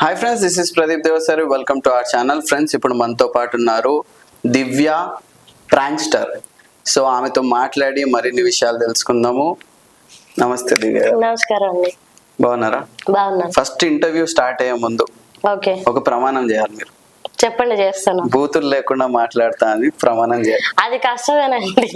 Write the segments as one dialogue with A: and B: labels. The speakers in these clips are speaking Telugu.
A: Hi friends this is Pradeep Devasari welcome to our channel friends ఇప్పుడు మనతో పాటు ఉన్నారు దివ్య ప్రాంక్స్టర్ సో ఆమెతో మాట్లాడి మరిన్ని విషయాలు తెలుసుకుందాము. నమస్తే దివ్య.
B: నమస్కారం అండి.
A: బాగున్నారా?
B: బాగున్నాను.
A: ఫస్ట్ ఇంటర్వ్యూ స్టార్ట్ అయ్యే ముందు
B: ఓకే.
A: ఒక ప్రమాణం చేయాలి మీరు.
B: చెప్పండి చేస్తాను.
A: బూతులు లేకుండా మాట్లాడతా అని ప్రమాణం చేయాలి.
B: అది కష్టమేనండి.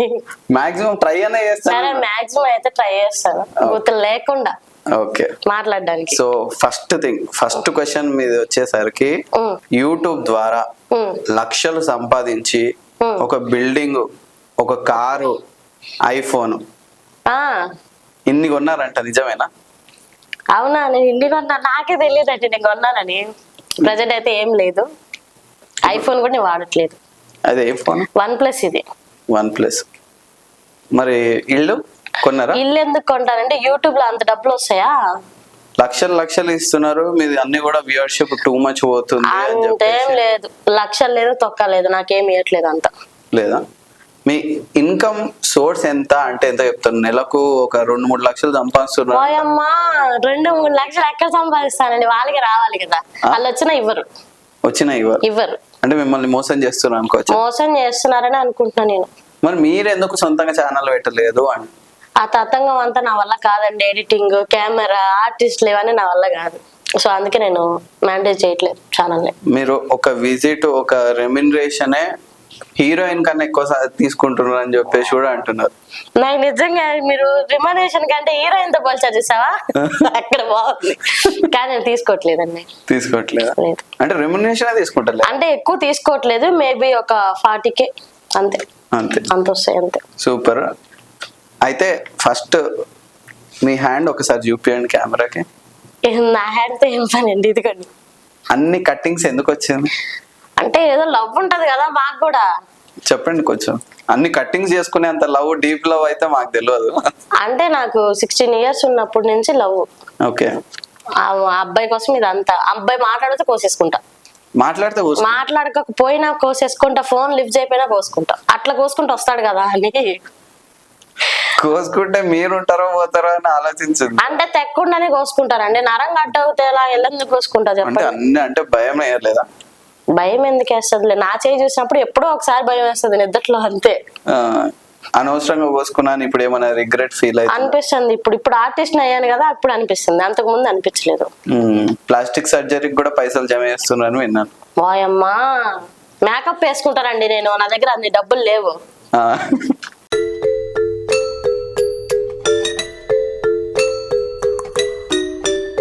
A: మాక్సిమం ట్రై అనే
B: సరే
A: చేస్తాను
B: మాక్సిమం అయితే ట్రై చేస్తాను. గుర్తులు లేకుండా.
A: ఓకే.
B: మాట్లాడడానికి.
A: So first thing first question మీద వచ్చేసరికి యూట్యూబ్ ద్వారా లక్షలు సంపాదించి. ఒక బిల్డింగ్ ఒక కారు ఐఫోన్. ఇన్ని కొన్నారంట నిజమేనా?
B: అవునా నేను ఇండి కొన్నా నాకే తెలియదండి నేను కొన్నానని. ప్రజెంట్ అయితే ఏం లేదు. ఐఫోన్ కూడా నేను వాడట్లేదు.
A: అదే ఫోన్?
B: వన్ ప్లస్ ఇది.
A: వన్ ప్లస్ మరి ఇల్లు? కొన్నారా?
B: ఇల్లు ఎందుకు కొంటానంటే యూట్యూబ్లో అంత డబ్బులు వస్తాయా?
A: లక్షలు లక్షలు ఇస్తున్నారు. మీది అన్ని కూడా వ్యూవర్షిప్ టూ మచ్ పోతుంది
B: అంతేం లేదు. లక్షలు లేదు తొక్క లేదు. నాకేం ఇవ్వట్లేదు అంత.
A: లేదా? మీ ఇన్కమ్ సోర్స్ ఎంత? అంటే ఎంత చెప్తారు? నెలకు ఒక రెండు మూడు లక్షలు సంపాదిస్తున్నారు.
B: రెండు మూడు లక్షలు ఎక్కడ సంపాదిస్తానండి? వాళ్ళకి రావాలి కదా. వాళ్ళు వచ్చినా ఇవ్వరు.
A: వచ్చిన ఇవ్వరు.
B: ఇవ్వరు.
A: అంటే మిమ్మల్ని మోసం చేస్తున్నారు అనుకోవచ్చు?
B: మోసం చేస్తున్నారని అనుకుంటున్నా నేను.
A: మరి మీరు ఎందుకు సొంతంగా ఛానల్ పెట్టలేదు అని?
B: ఆ తతంగం అంతా నా వల్ల కాదండి. ఎడిటింగ్ కెమెరా ఆర్టిస్టులు ఇవన్నీ నా వల్ల కాదు. సో అందుకే నేను మేనేజ్ చేయట్లేదు ఛానల్
A: మీరు ఒక విజిట్ ఒక రెమ్యునరేషనే హీరోయిన్ కన్నా ఎక్కువ తీసుకుంటున్నారు అని చెప్పేసి కూడా అంటున్నారు.
B: నాకు నిజంగా మీరు రిమనేషన్ కంటే హీరోయిన్తో పోల్చారు చూసావా? అక్కడ బాగుంది. కానీ నేను తీసుకోవట్లేదండి.
A: తీసుకోవట్లేదా?
B: లేదు.
A: అంటే రెమ్యునరేషన్ తీసుకుంటలే
B: అంటే ఎక్కువ తీసుకోవట్లేదు. మేబీ ఒక ఫార్టీకే అంతే.
A: అంతే.
B: అంత వస్తాయి అంతే.
A: సూపర్. అయితే ఫస్ట్ మీ హ్యాండ్ ఒకసారి చూపించండి కెమెరాకి.
B: నా హ్యాండ్ ఏం పని అండి? ఇదిగోండి.
A: అన్ని కట్టింగ్స్ ఎందుకు వచ్చింది
B: అంటే ఏదో లవ్ ఉంటది కదా మాకు కూడా.
A: చెప్పండి కొంచెం. అన్ని కట్టింగ్స్ చేసుకునే అంత లవ్ డీప్ లవ్ అయితే మాకు తెలియదు
B: అంటే నాకు సిక్స్టీన్ ఇయర్స్ ఉన్నప్పటి నుంచి లవ్.
A: ఓకే.
B: ఆ అబ్బాయి కోసం ఇదంతా. అబ్బాయి మాట్లాడితే కోసేసుకుంటా.
A: మాట్లాడితే
B: మాట్లాడకపోయినా కోసేసుకుంటా ఫోన్ లిఫ్ట్ చేయకపోయినా కోసుకుంటా. అట్లా కోసుకుంటూ వస్తాడు కదా అని
A: కోసుకుంటే మీరు ఉంటారో పోతారో అని ఆలోచించింది.
B: అంటే తెక్కుండానే కోసుకుంటారండి నరం కట్టవుతే ఎలా ఎల్లెందుకు కోసుకుంటా
A: అంటే
B: చెప్పండి
A: అన్ని అంటే భయం వేయలేదా
B: భయం ఎందుకు వేస్తుంది నా చేయి చూసినప్పుడు ఎప్పుడో ఒకసారి భయం వేస్తుంది నిద్రలో అంతే.
A: ఆ, అనవసరంగా పోసుకున్నాను ఇప్పుడు ఏమైనా రిగ్రెట్ ఫీల్ అయితే
B: అనిపిస్తుంది. ఇప్పుడు ఇప్పుడు ఆర్టిస్ట్ అయ్యాను కదా అప్పుడు అనిపిస్తుంది. అంతకు ముందు అనిపించలేదు
A: ప్లాస్టిక్ సర్జరీకి కూడా పైసలు జమ చేస్తున్నారని విన్నాను.
B: వాయమ్మా మేకప్ వేసుకుంటానండి నేను. నా దగ్గర అన్ని డబ్బులు లేవు.
A: ఆ,